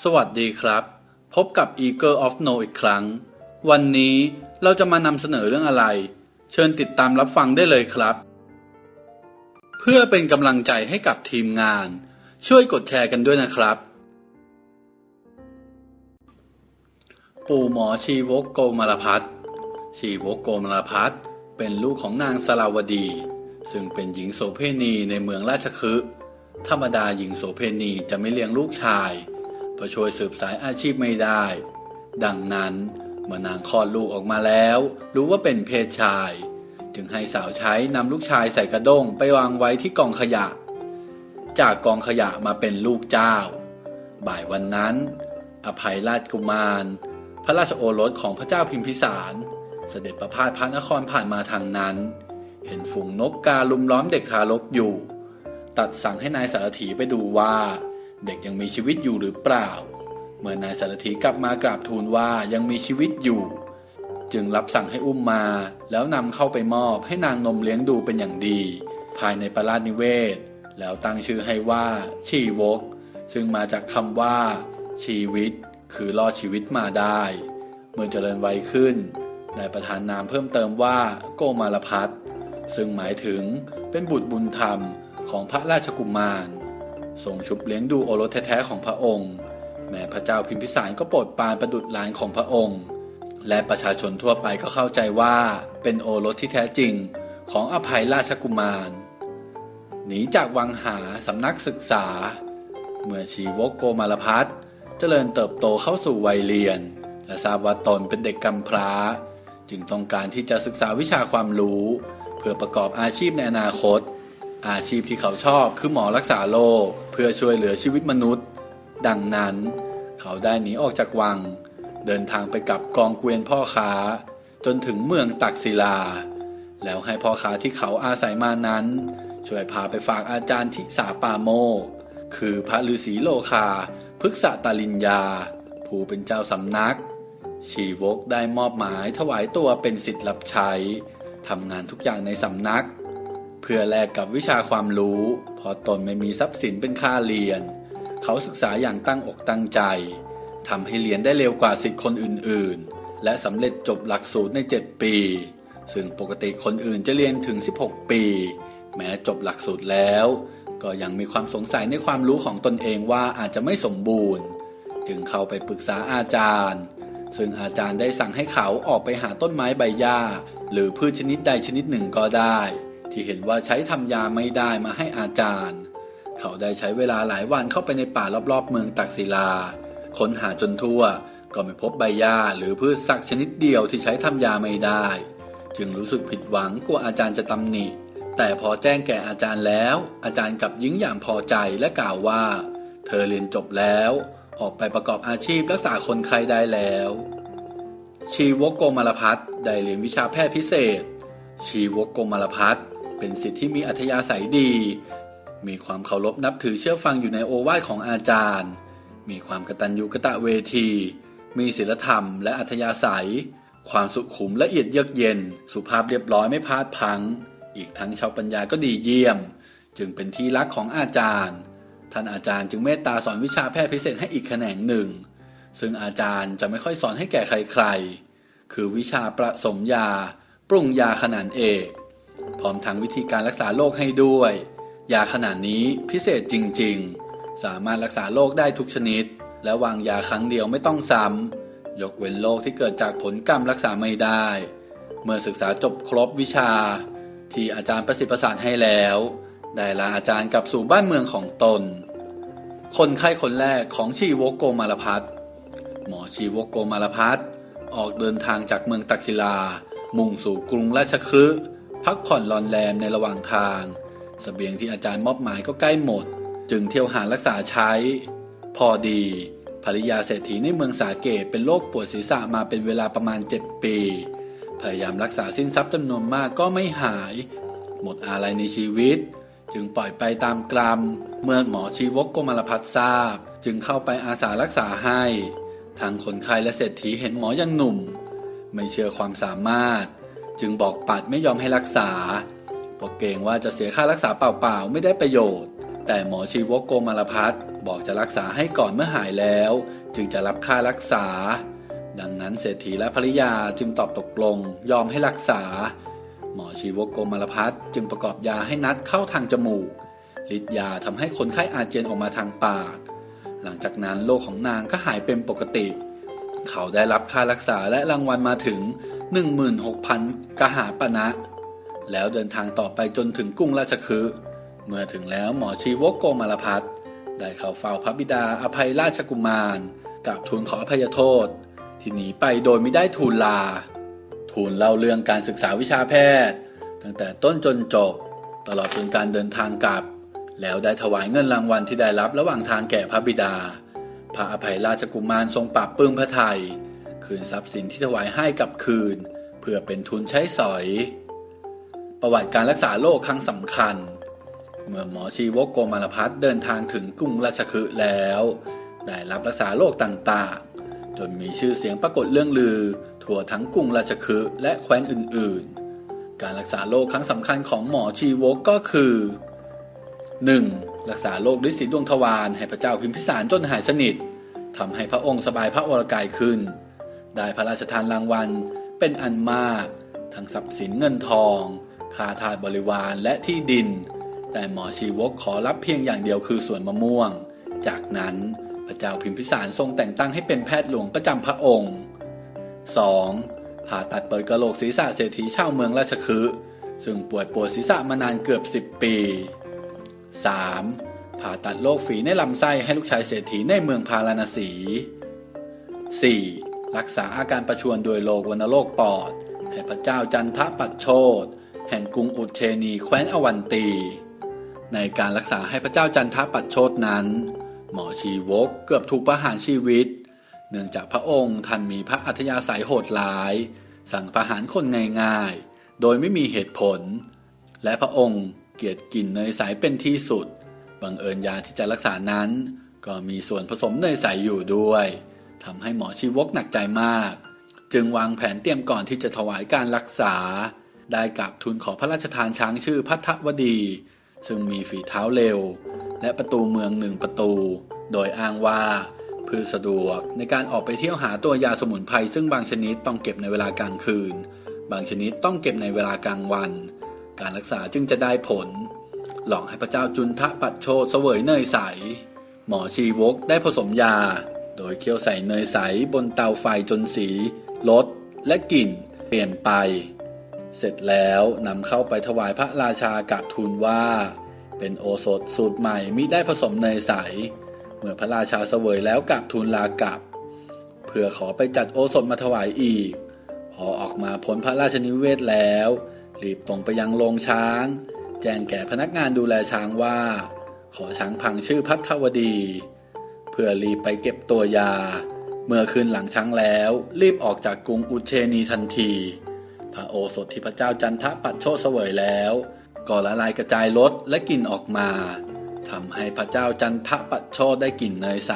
สวัสดีครับ พบกับ Eagle of No อีกครั้ง วันนี้เราจะมานำเสนอเรื่องอะไร เชิญติดตามรับฟังได้เลยครับ เพื่อเป็นกำลังใจให้กับทีมงาน ช่วยกดแชร์กันด้วยนะครับ ปู่หมอชีวกโกมารพัฒน์ชีวกโกมารพัฒน์เป็นลูกของนางสลาวดี ซึ่งเป็นหญิงโสเพณีในเมืองราชคฤห์ธรรมดาหญิงโสเพณีจะไม่เลี้ยงลูกชาย ระช่วยสืบสายอาชีพไม่ได้ ดังนั้นเมื่อนางคลอดลูกออกมาแล้ว รู้ว่าเป็นเพศชาย จึงให้สาวใช้นำลูกชายใส่กระด้งไปวางไว้ที่กองขยะ จากกองขยะมาเป็นลูกเจ้า บ่ายวันนั้น อภัยราชกุมาร พระราชโอรสของพระเจ้าพิมพิสาร เสด็จประพาสพระนครผ่านมาทางนั้น เห็นฝูงนกกาลุมล้อมเด็กทารกอยู่ ตัดสั่งให้นายสารถีไปดูว่า เด็กยังมีชีวิตอยู่หรือเปล่า เมื่อนายสารถีกลับมากราบทูลว่ายังมีชีวิตอยู่ จึงรับสั่งให้อุ้มมา แล้วนำเข้าไปมอบให้นางนมเลี้ยงดูเป็นอย่างดี ภายในประราชนิเวศ แล้วตั้งชื่อให้ว่าชีวก ซึ่งมาจากคำว่า ชีวิต คือรอดชีวิตมาได้ เมื่อเจริญวัยขึ้นได้ประทานนามเพิ่มเติมว่าโกมารพัฒน์ซึ่งหมายถึงเป็นบุตรบุญธรรมของพระราชกุมาร ทรงชุบเลี้ยงดูโอรสแท้ๆของพระองค์ แม้พระเจ้าพิมพิสารก็โปรดปานประดุจหลานของพระองค์ และประชาชนทั่วไปก็เข้าใจว่าเป็นโอรสที่แท้จริงของอภัยราชกุมาร หนีจากวังหาสำนักศึกษา เมื่อชีวกโกมารพัฒเจริญเติบโตเข้าสู่วัยเรียน และทราบว่าตนเป็นเด็กกำพร้า จึงต้องการที่จะศึกษาวิชาความรู้ เพื่อประกอบอาชีพในอนาคต อาชีพที่เขาชอบคือหมอรักษาโรคเพื่อช่วยเหลือชีวิตมนุษย์ ดังนั้น เขาได้หนีออกจากวัง เดินทางไปกับกองเกวียนพ่อค้า จนถึงเมืองตักศิลา แล้วให้พ่อค้าที่เขาอาศัยมานั้น ช่วยพาไปฝากอาจารย์ทิสาปาโมก คือพระฤาษีโลคาพฤกษตาลินยา ผู้เป็นเจ้าสำนัก ชีวกได้มอบหมายถวายตัวเป็นสิทธิ์รับใช้ทำงานทุกอย่างในสำนัก เพื่อแลกกับวิชาความรู้ พอตนไม่มีทรัพย์สินเป็นค่าเรียน เขาศึกษาอย่างตั้งอกตั้งใจทำให้เรียนได้เร็วกว่าสิทธิคนอื่นๆ และสำเร็จจบหลักสูตรใน 7 ปี ซึ่งปกติคนอื่นจะเรียนถึง 16 ปี แม้จบหลักสูตรแล้ว ก็ยังมีความสงสัยในความรู้ของตนเองว่าอาจจะไม่สมบูรณ์ จึงเข้าไปปรึกษาอาจารย์ ซึ่งอาจารย์ได้สั่งให้เขาออกไปหาต้นไม้ใบหญ้า หรือพืชชนิดใดชนิดหนึ่งก็ได้ ที่เห็นว่าใช้ทำยาไม่ได้มาให้อาจารย์ เขาได้ใช้เวลาหลายวันเข้าไปในป่ารอบๆ เมืองตักศิลา ค้นหาจนทั่ว ก็ไม่พบใบหญ้าหรือพืชสักชนิดเดียวที่ใช้ทำยาไม่ได้ จึงรู้สึกผิดหวังกลัวอาจารย์จะตำหนิ แต่พอแจ้งแก่อาจารย์แล้ว อาจารย์กลับยิ้งอย่างพอใจและกล่าวว่า เธอเรียนจบแล้ว ออกไปประกอบอาชีพรักษาคนไข้ได้แล้ว ชีวกโกมารพัฒน์ได้เรียนวิชาแพทย์พิเศษชีวกโกมารพัฒน์ เป็นสิทธิ์ที่มีอัธยาศัยดี มีความเคารพนับถือเชื่อฟังอยู่ในโอวาทของอาจารย์ มีความกตัญญูกะตะเวที มีศีลธรรมและอัธยาศัย ความสุขุมละเอียดเยือกเย็น สุภาพเรียบร้อยไม่พลาดพัง อีกทั้งชาวปัญญาก็ดีเยี่ยม จึงเป็นที่รักของอาจารย์ ท่านอาจารย์จึงเมตตาสอนวิชาแพทย์พิเศษให้อีกแขนงหนึ่ง ซึ่งอาจารย์จะไม่ค่อยสอนให้แก่ใครๆ คือวิชาประสมยา ปรุงยาขนาดเอก พร้อมทั้งวิธีการรักษาโรคให้ด้วย ยาขนาดนี้พิเศษจริง ๆ สามารถรักษาโรคได้ทุกชนิด และวางยาครั้งเดียวไม่ต้องซ้ำยกเว้นโรคที่เกิดจากผลกรรมรักษาไม่ได้ เมื่อศึกษาจบครบวิชา ที่อาจารย์ประสิทธิ์ประสานให้แล้ว ได้ลาอาจารย์กลับสู่บ้านเมืองของตน คนไข้คนแรกของชีวกโกมารพัฒหมอชีวกโกมารพัฒออกเดินทางจากเมืองตักศิลา มุ่งสู่กรุงราชคฤห์ พักผ่อนรอนแรมในระหว่างทางสเสบียงที่อาจารย์มอบหมายก็ใกล้หมด จึงเที่ยวหารักษาใช้ พอดี ภริยาเศรษฐีในเมืองสาเกตเป็นโรคปวดศีรษะมาเป็นเวลาประมาณ 7 ปี พยายามรักษาสินทรัพย์จำนวนมากก็ไม่หาย หมดอะไรในชีวิต จึงปล่อยไปตามกรรม เมื่อหมอชีวกโกมารพัฒทราบ จึงเข้าไปอาสารักษาให้ทางคนไข้และเศรษฐีเห็นหมอยังหนุ่ม ไม่เชื่อความสามารถ จึงบอกปัดไม่ยอมให้รักษาเพราะเกรงว่าจะเสียค่ารักษาเปล่าๆไม่ได้ประโยชน์ แต่หมอชีวกโกมารพัฒน์บอกจะรักษาให้ก่อนเมื่อหายแล้ว จึงจะรับค่ารักษา ดังนั้นเศรษฐีและภริยาจึงตอบตกลง ยอมให้รักษา หมอชีวกโกมารพัฒน์จึงประกอบยาให้นัดเข้าทางจมูกฤทธิ์ยาทำให้คนไข้อาเจียนออกมาทางปาก หลังจากนั้นโรคของนางก็หายเป็นปกติ เขาได้รับค่ารักษาและรางวัลมาถึง 16,000 กหาปณะ แล้วเดินทางต่อไปจนถึงกรุงราชคฤห์เมื่อถึงแล้วหมอชีวกโกมารพัฒได้เข้าเฝ้าพระบิดาอภัยราชกุมารกับทูลขออภัยโทษ ที่หนีไปโดยไม่ได้ทูลลา ทูลเล่าเรื่องการศึกษาวิชาแพทย์ ตั้งแต่ต้นจนจบ ตลอดจนการเดินทางกลับ แล้วได้ถวายเงินรางวัลที่ได้รับระหว่างทางแก่พระบิดา พระอภัยราชกุมารทรงปรับปลื้มพระไทย คืนทรัพย์สินที่ถวายให้กลับคืน เพื่อเป็นทุนใช้สอย ประวัติการรักษาโรคครั้งสำคัญ เมื่อหมอชีวกโกมารพัฒเดินทางถึงกรุงราชคฤห์แล้ว ได้รับรักษาโรคต่างๆ จนมีชื่อเสียงปรากฏเรื่องลือ ทั่วทั้งกรุงราชคฤห์และแคว้นอื่นๆ การรักษาโรคครั้งสำคัญของหมอชีวกก็คือ 1. รักษาโรคฤทธิ์สีดวงทวารให้พระเจ้าพิมพิสารจนหายสนิททำให้พระองค์สบายพระวรกายขึ้น ได้พระราชทานรางวัลเป็นอันมาก ทั้งทรัพย์สินเงินทองคาทาบริวารและที่ดิน แต่หมอชีวกขอรับเพียงอย่างเดียวคือสวนมะม่วง จากนั้นพระเจ้าพิมพิสารทรงแต่งตั้งให้เป็นแพทย์หลวงประจำพระองค์ 2. ผ่าตัดเปิดกระโหลกศีรษะเศรษฐีชาวเมืองราชคฤห์ซึ่งป่วยปวดศีรษะมานานเกือบ 10 ปี 3. ผ่าตัดโรคฝีในลำไส้ให้ลูกชายเศรษฐีในเมืองพาราณสี 4. รักษาอาการประชวรโดยโรควัณโรคปอดให้พระเจ้าจันทปัตโชดแห่งกรุงอุเชนีแคว้นอวันตี ในการรักษาให้พระเจ้าจันทปัตโชดนั้น หมอชีวกเกือบถูกประหารชีวิต เนื่องจากพระองค์ท่านมีพระอัธยาศัยโหดร้าย สั่งประหารคนง่ายๆ โดยไม่มีเหตุผล และพระองค์เกลียดกลิ่นเนยใสเป็นที่สุด บังเอิญยาที่จะรักษานั้น ก็มีส่วนผสมเนยใสอยู่ด้วย ทำให้หมอชีวกหนักใจมาก จึงวางแผนเตรียมก่อนที่จะถวายการรักษา ได้กับทุนขอพระราชทานช้างชื่อพัทวดี ซึ่งมีฝีเท้าเร็ว และประตูเมืองหนึ่งประตู โดยอ้างว่าเพื่อสะดวกในการออกไปเที่ยวหาตัวยาสมุนไพรซึ่งบางชนิดต้องเก็บในเวลากลางคืน บางชนิดต้องเก็บในเวลากลางวัน การรักษาจึงจะได้ผล หลอกให้พระเจ้าจุนทะปัดโชเสวยเนยใส หมอชีวกได้ผสมยา โดยเคี่ยวใส่เนยใสบนเตาไฟจนสีรสและกลิ่นเปลี่ยนไป เสร็จแล้วนำเข้าไปถวายพระราชากับทูลว่า เป็นโอสถสูตรใหม่มิได้ผสมเนยใส เมื่อพระราชาเสวยแล้วกับทูลลากลับ เพื่อขอไปจัดโอสถมาถวายอีก พอออกมาพ้นพระราชนิเวศแล้ว รีบตรงไปยังโรงช้าง แจ้งแก่พนักงานดูแลช้างว่า ขอช้างพังชื่อพัทวดี เพื่อรีบไปเก็บตัวยา เมื่อคืนหลังช้างแล้ว รีบออกจากกรุงอุเชนีทันที พระโอสถที่พระเจ้าจันทปัดโชเสวยแล้ว ก็ละลายกระจายรสและกลิ่นออกมาทำให้พระเจ้าจันทปัดโชได้กลิ่นเนยใส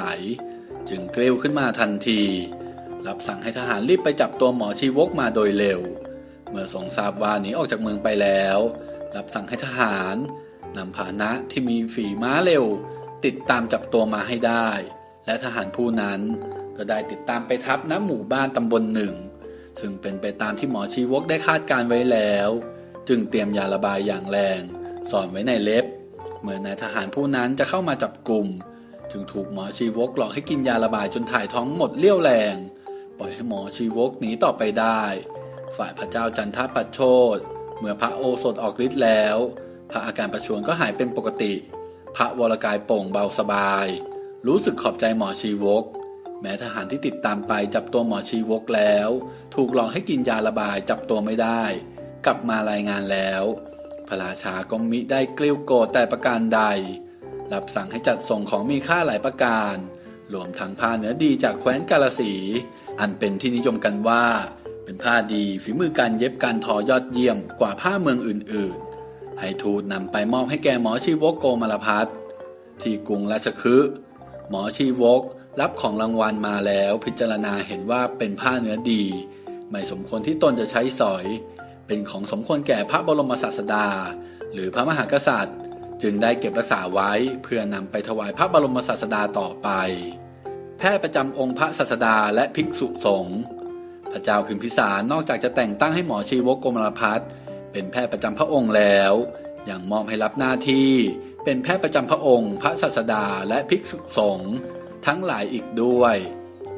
จึงกริ้วขึ้นมาทันที รับสั่งให้ทหารรีบไปจับตัวหมอชีวกมาโดยเร็ว เมื่อทรงทราบว่าหนีออกจากเมืองไปแล้ว รับสั่งให้ทหารนำพาหนะที่มีฝีม้าเร็ว ติดตามจับตัวมาให้ได้ และทหารผู้นั้นก็ได้ติดตามไปทับณหมู่บ้านตำบลหนึ่ง ซึ่งเป็นไปตามที่หมอชีวกได้คาดการไว้แล้ว จึงเตรียมยาระบายอย่างแรงสอนไว้ในเล็บ เมื่อนายทหารผู้นั้นจะเข้ามาจับกลุ่ม จึงถูกหมอชีวกหลอกให้กินยาระบายจนถ่ายท้องหมดเลี้ยวแรง ปล่อยให้หมอชีวกหนีต่อไปได้ ฝ่ายพระเจ้าจันทปัดโชดเมื่อพระโอสถออกฤทธิ์แล้ว พระอาการประชวรก็หายเป็นปกติ พระวรกายโปร่งเบาสบาย รู้สึกขอบใจหมอชีวก แม้ทหารที่ติดตามไปจับตัวหมอชีวกแล้ว ถูกหลอกให้กินยาระบายจับตัวไม่ได้ กลับมารายงานแล้ว พระราชาก็มิได้กลิ้วโกรธแต่ประการใด รับสั่งให้จัดส่งของมีค่าหลายประการรวมทั้งผ้าเนื้อดีจากแคว้นกาลสี อันเป็นที่นิยมกันว่า เป็นผ้าดีฝีมือการเย็บการทอยอดเยี่ยมกว่าผ้าเมืองอื่นๆ ให้ทูตนำไปมอบให้แก่หมอชีวกโกมารพัฒที่กรุงราชคฤห์หมอชีวกรับของรางวัลมาแล้วพิจารณาเห็นว่าเป็นผ้าเนื้อดี ไม่สมควรที่ตนจะใช้สอย เป็นของสมควรแก่พระบรมศาสดา หรือพระมหากษัตริย์ จึงได้เก็บรักษาไว้เพื่อนำไปถวายพระบรมศาสดาต่อไป แพทย์ประจำองค์พระศาสดาและภิกษุสงฆ์พระเจ้าพิมพิสารนอกจากจะแต่งตั้งให้หมอชีวกกรมลพัฒน์ เป็นแพทย์ประจำพระองค์แล้ว ยังมอบให้รับหน้าที่เป็นแพทย์ประจำพระองค์ พระศาสดาและภิกษุสงฆ์ทั้งหลายอีกด้วย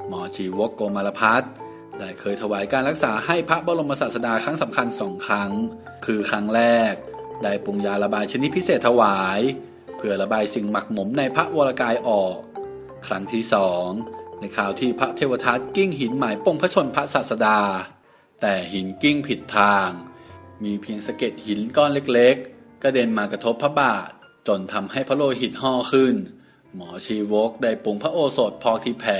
หมอชีวกโกมารพัฒได้เคยถวายการรักษาให้พระบรมศาสดาครั้งสำคัญสองครั้ง คือครั้งแรก ได้ปรุงยาระบายชนิดพิเศษถวาย เพื่อระบายสิ่งหมักหมมในพระวรกายออก ครั้งที่สองในข่าวที่พระเทวทัตกิ้งหินหมายปงพระชนพระศาสดา แต่หินกิ้งผิดทาง มีเพียงสะเก็ดหินก้อนเล็กๆ กระเด็นมากระทบพระบาท จนทำให้พระโลหิตห่อขึ้น หมอชีวกได้ปรุงพระโอสถพอกที่แผล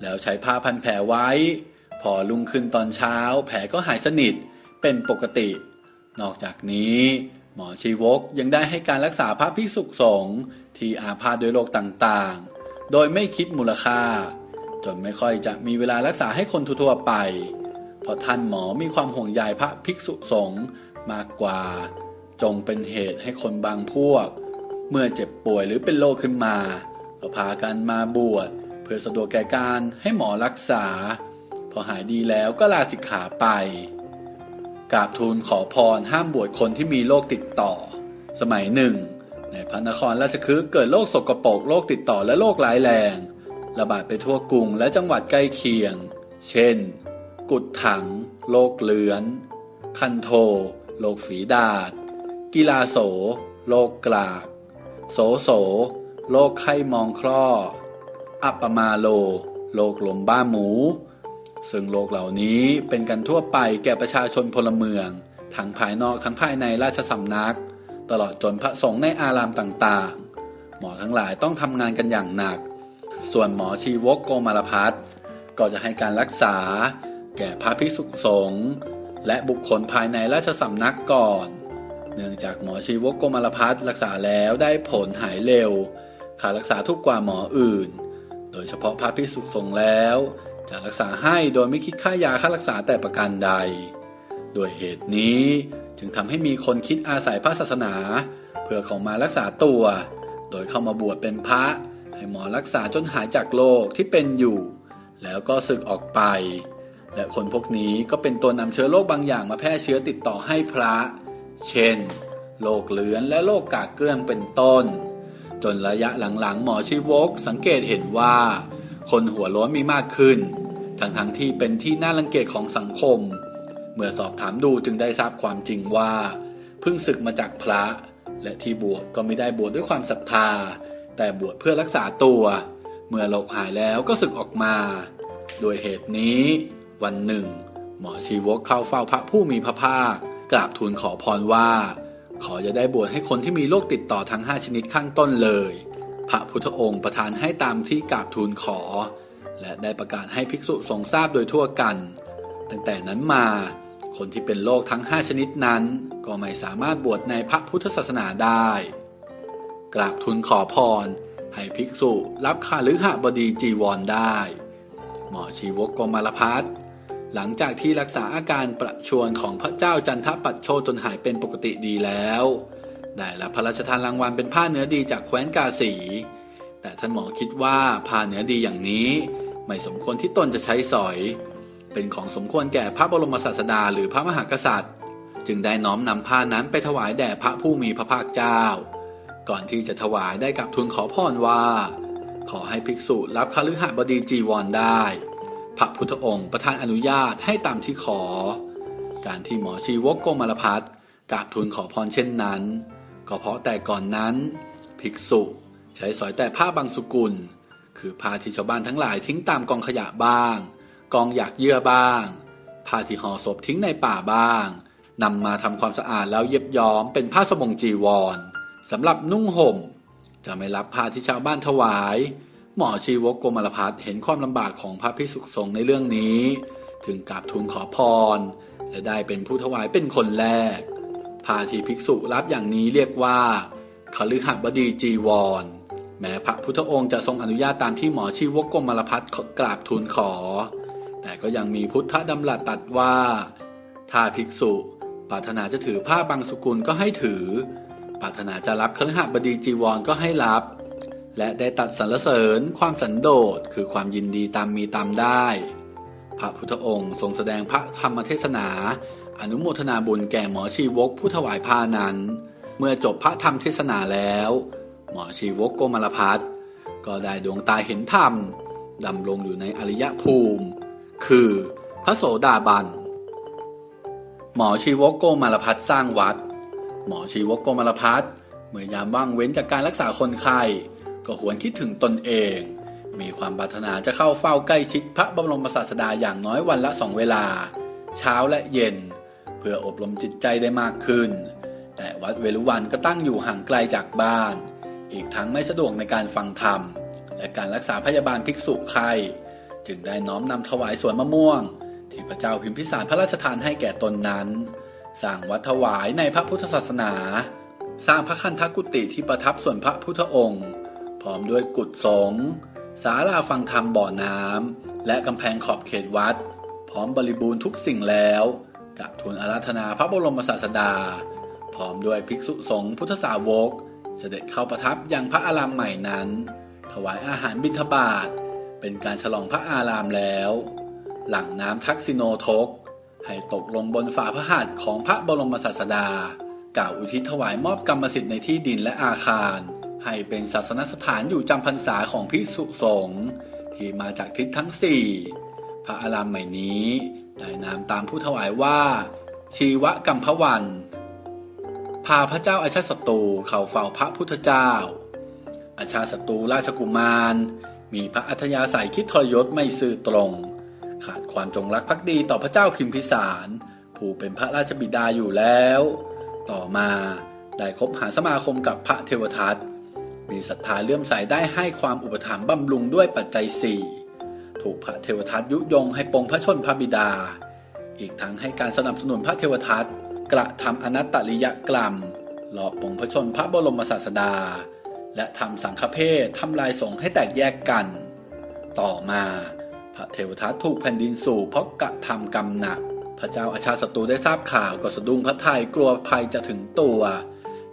แล้วใช้ผ้าพันแผลไว้ พอลุงขึ้นตอนเช้า แผลก็หายสนิทเป็นปกติ นอกจากนี้ หมอชีวกยังได้ให้การรักษาพระภิกษุสงฆ์ที่อาพาธด้วยโรคต่างๆ โดยไม่คิดมูลค่า จนไม่ค่อยจะมีเวลารักษาให้คนทั่วๆไป ราะท่านหมอมีความห่วงใยพระภิกษุสงฆ์มากกว่า จงเป็นเหตุให้คนบางพวก เมื่อเจ็บป่วยหรือเป็นโรคขึ้นมา ก็พากันมาบวชเพื่อสะดวกแก่การให้หมอรักษา พอหายดีแล้วก็ลาสิกขาไปกราบทูลขอพรห้ามบวชคนที่มีโรคติดต่อ สมัยหนึ่ง ในพระนครราชคฤห์เกิดโรคสกปรกโรคติดต่อและโรคร้ายแรง ระบาดไปทั่วกรุงและจังหวัดใกล้เคียง เช่น กุดถังโรคเลือน คันโทโรคฝีดาษกีฬาโสโรคกลาก โสโสโรคไข้มองคลออัปปมาโลโรคลมบ้าหมู ซึ่งโรคเหล่านี้เป็นกันทั่วไปแก่ประชาชนพลเมือง ทั้งภายนอกทั้งภายในราชสำนัก ตลอดจนพระสงฆ์ในอารามต่างๆ หมอทั้งหลายต้องทำงานกันอย่างหนัก ส่วนหมอชีวกโกมารพัฒก็จะให้การรักษา แก่พระภิกษุสงฆ์และบุคคลภายในราชสำนักก่อน เนื่องจากหมอชีวกโกมารพัฒน์รักษาแล้วได้ผลหายเร็วค่ารักษาทุกกว่าหมออื่น โดยเฉพาะพระภิกษุสงฆ์แล้ว จะรักษาให้โดยไม่คิดค่ายาค่ารักษาแต่ประการใด ด้วยเหตุนี้จึงทำให้มีคนคิดอาศัยพระศาสนา เพื่อเข้ามารักษาตัว โดยเข้ามาบวชเป็นพระ ให้หมอรักษาจนหายจากโรคที่เป็นอยู่ แล้วก็สึกออกไป และคนพวกนี้ก็เป็นตัวนำเชื้อโรคบางอย่างมาแพร่เชื้อติดต่อให้พระ เช่น โรคเลือนและโรคกากเกลื่อนเป็นต้น จนระยะหลังๆ หมอชีวกสังเกตเห็นว่า คนหัวล้นมีมากขึ้น ทั้งๆทที่เป็นที่น่ารังเกียจของสังคม เมื่อสอบถามดูจึงได้ทราบความจริงว่าเพิ่งศึกมาจากพระ และที่บวชก็ไม่ได้บวชดด้วยความศรัทธา แต่บวชเพื่อรักษาตัว เมื่อโรคหายแล้วก็ศึกออกมา โดยเหตุนี้ วันหนึ่ง หมอชีวกเข้าเฝ้าพระผู้มีพระภาคกราบทูลขอพรว่า ขอจะได้บวชให้คนที่มีโรคติดต่อทั้ง5ชนิดข้างต้นเลย พระพุทธองค์ประทานให้ตามที่กราบทูลขอ และได้ประกาศให้ภิกษุทรงทราบโดยทั่วกัน ตั้งแต่นั้นมา คนที่เป็นโรคทั้ง5ชนิดนั้น ก็ไม่สามารถบวชในพระพุทธศาสนาได้ กราบทูลขอพร ให้ภิกษุรับคาลือหบดีจีวรได้ หมอชีวกกมารพัฒน์ หลังจากที่รักษาอาการประชวรของพระเจ้าจันทปัตโชจนหายเป็นปกติดีแล้ว ได้รับพระราชทานรางวัลเป็นผ้าเนื้อดีจากแคว้นกาสี แต่ท่านหมอคิดว่าผ้าเนื้อดีอย่างนี้ ไม่สมควรที่ตนจะใช้สอย เป็นของสมควรแก่พระบรมศาสดาหรือพระมหากษัตริย์ จึงได้น้อมนำผ้านั้นไปถวายแด่พระผู้มีพระภาคเจ้า ก่อนที่จะถวายได้กับทูลขอพรว่า ขอให้ภิกษุรับคฤหบดีจีวรได้ พระพุทธองค์ประทานอนุญาตให้ตามที่ขอ การที่หมอชีวกโกมารพัฒน์กราบทูลขอพรเช่นนั้น ก็เพราะแต่ก่อนนั้น ภิกษุใช้สอยแต่ผ้าบางสุกุล คือผ้าที่ชาวบ้านทั้งหลายทิ้งตามกองขยะบ้าง กองหยากเยื่อบ้างผ้าที่ห่อศพทิ้งในป่าบ้างนำมาทำความสะอาดแล้วเย็บย้อมเป็นผ้าสบงจีวรสำหรับนุ่งห่ม จะไม่รับผ้าที่ชาวบ้านถวาย หมอชีวกโกมารพัฒเห็นความลำบากของพระภิกษุสงฆ์ในเรื่องนี้ถึงกราบทูลขอพร และได้เป็นผู้ถวายเป็นคนแรกผ้าทีภิกษุรับอย่างนี้เรียกว่าคฤหบดีจีวร แม้พระพุทธองค์จะทรงอนุญาตตามที่หมอชีวกโกมารพัฒกราบทูลขอ แต่ก็ยังมีพุทธดำรัสตัดว่า ถ้าภิกษุปรารถนาจะถือผ้าบางสุกุลก็ให้ถือ ปรารถนาจะรับคฤหบดีจีวรก็ให้รับ และได้ตัดสรรเสริญความสันโดษคือความยินดีตามมีตามได้ พระพุทธองค์ทรงแสดงพระธรรมเทศนา อนุโมทนาบุญแก่หมอชีวกผู้ถวายผ้านั้น เมื่อจบพระธรรมเทศนาแล้ว หมอชีวกโกมารพัฒก็ได้ดวงตาเห็นธรรมดำรงอยู่ในอริยภูมิ คือพระโสดาบัน หมอชีวกโกมารพัฒสร้างวัด หมอชีวกโกมารพัฒเมื่อยามว่างเว้นจากการรักษาคนไข้ ก็หวนคิดถึงตนเอง มีความปรารถนาจะเข้าเฝ้าใกล้ชิดพระบรมศาสดาอย่างน้อยวันละสองเวลา เช้าและเย็น เพื่ออบรมจิตใจได้มากขึ้น แต่วัดเวลุวันก็ตั้งอยู่ห่างไกลจากบ้าน อีกทั้งไม่สะดวกในการฟังธรรม และการรักษาพยาบาลภิกษุไข้จึงได้น้อมนำถวายสวนมะม่วง ที่พระเจ้าพิมพิสารพระราชทานให้แก่ตนนั้นสร้างวัดถวายในพระพุทธศาสนา สร้างพระคันธกุฏิที่ประทับส่วนพระพุทธองค์ ร้อมด้วยกุฏสงศาลาฟังธรรมบ่อน้ำและกำแพงขอบเขตวัด พร้อมบริบูรณ์ทุกสิ่งแล้วกับทูลอาราธนาพระบรมศาสดา พร้อมด้วยภิกษุสงฆ์พุทธสาวก เสด็จเข้าประทับยังพระอารามใหม่นั้น ถวายอาหารบิณฑบาตเป็นการฉลองพระอารามแล้ว หลังน้ำทักษิโนทก ให้ตกลงบนฝ่าพระหัตถ์ของพระบรมศาสดากล่าวอุทิศถวายมอบกรรมสิทธิ์ในที่ดินและอาคาร ให้เป็นศาสนสถานอยู่จำพรรษาของภิกษุสงฆ์ที่มาจากทิศทั้งสี่พระอารามใหม่นี้ได้นามตามผู้ถวายว่า ชีวกัมพวัน พาพระเจ้าอาชาศัตรูเข้าเฝ้าพระพุทธเจ้า อาชาศัตรูราชกุมาร มีพระอัธยาศัยคิดทรยศไม่ซื่อตรง ขาดความจงรักภักดีต่อพระเจ้าพิมพิสาร ผู้เป็นพระราชบิดาอยู่แล้ว ต่อมาได้คบหาสมาคมกับพระเทวทัต มีศรัทธาเลื่อมใสได้ให้ความอุปถัมภ์บำรุงด้วยปัจจัยสี่ถูกพระเทวทัตยุยงให้ปรงพระชนพระบิดา อีกทั้งให้การสนับสนุนพระเทวทัตกระทำอนัตตริยกรรม หลอกปรงพระชนพระบรมศาสดา และทำสังฆเพศทำลายสงฆ์ให้แตกแยกกัน ต่อมาพระเทวทัตถูกแผ่นดินสู่เพราะกระทำกรรมหนัก พระเจ้าอาชาศัตรูได้ทราบข่าวก็สะดุ้งพระทัยกลัวภัยจะถึงตัว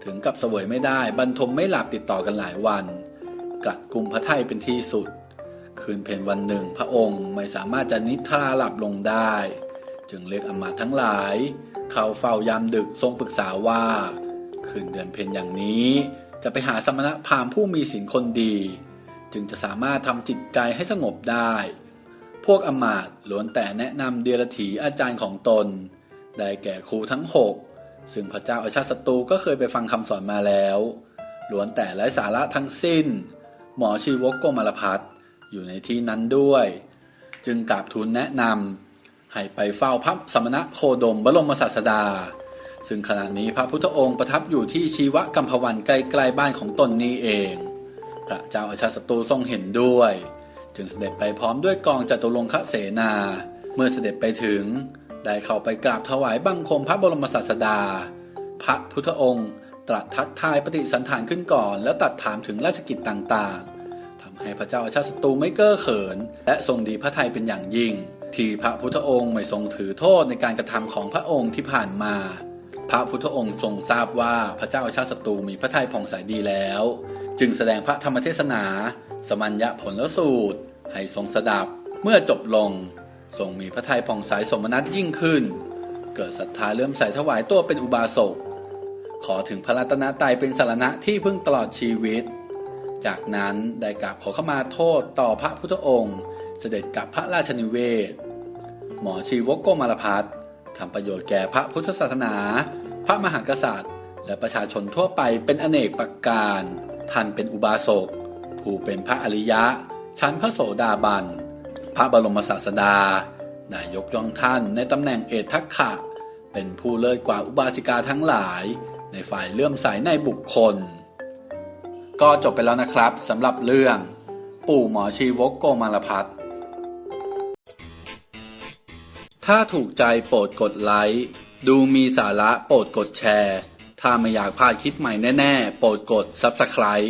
ถึงกับเสวยไม่ได้บรรทมไม่หลับติดต่อกันหลายวัน กลัดกลุ่มพระทัยเป็นที่สุด คืนเพ็ญวันหนึ่งพระองค์ไม่สามารถจะนิทราหลับลงได้ จึงเรียกอมาตย์ทั้งหลาย เขาเฝ้ายามดึกทรงปรึกษาว่า คืนเดือนเพ็ญอย่างนี้ จะไปหาสมณพราหมณ์ผู้มีศีลคนดี จึงจะสามารถทำจิตใจให้สงบได้ พวกอมาตล้วนแต่แนะนำเดียรถีอาจารย์ของตน ได้แก่ครูทั้งหก ซึ่งพระเจ้าอาชาติศัตรูก็เคยไปฟังคำสอนมาแล้วล้วนแต่ไร้สาระทั้งสิ้น หมอชีวกโกมารพัฒอยู่ในที่นั้นด้วย จึงกราบทูลแนะนำให้ไปเฝ้าพระสมณะโคดมบรมศาสดา ซึ่งขณะนี้พระพุทธองค์ประทับอยู่ที่ชีวกัมพวันใกล้ๆบ้านของตนนี้เอง พระเจ้าอาชาติศัตรูทรงเห็นด้วย จึงเสด็จไปพร้อมด้วยกองจตุรงคเสนา เมื่อเสด็จไปถึง ได้เข้าไปกราบถวายบังคมพระบรมศาสดา พระพุทธองค์ตรัสทักทายปฏิสันฐานขึ้นก่อน แล้วตรัสถามถึงราชกิจต่างๆทำให้พระเจ้าอาชาติศัตรูไม่เก้อเขิน และทรงดีพระทัยเป็นอย่างยิ่ง ที่พระพุทธองค์ไม่ทรงถือโทษในการกระทำของพระองค์ที่ผ่านมา พระพุทธองค์ทรงทราบว่าพระเจ้าอาชาติศัตรูมีพระทัยผ่องใสดีแล้ว จึงแสดงพระธรรมเทศนา สมัญญะผลสูตร ให้ทรงสดับเมื่อจบลง ทรงมีพระทัยผ่องใสสมนัตยิ่งขึ้น เกิดศรัทธาเลื่อมใสถวายตัวเป็นอุบาสก ขอถึงพระรัตนตรัยเป็นสารณะที่พึ่งตลอดชีวิต จากนั้นได้กราบขอขมาโทษต่อพระพุทธองค์ เสด็จกับพระราชนิเวศ หมอชีวกโกมารพัฒน์ทำประโยชน์แก่พระพุทธศาสนา พระมหากษัตริย์ และประชาชนทั่วไปเป็นอเนกประการ ท่านเป็นอุบาสก ผู้เป็นพระอริยะ ชั้นพระโสดาบัน พระบรมศาสดา นายกย่องท่านในตำแหน่งเอทัคขะ เป็นผู้เลิศกว่าอุบาสิกาทั้งหลาย ในฝ่ายเลื่อมใสในบุคคล ก็จบไปแล้วนะครับสำหรับเรื่อง ปู่หมอชีวกโกมารพัฒน์ถ้าถูกใจโปรดกดไลค์ ดูมีสาระโปรดกดแชร์ ถ้าไม่อยากพลาดคลิปใหม่แน่ ๆ โปรดกด Subscribe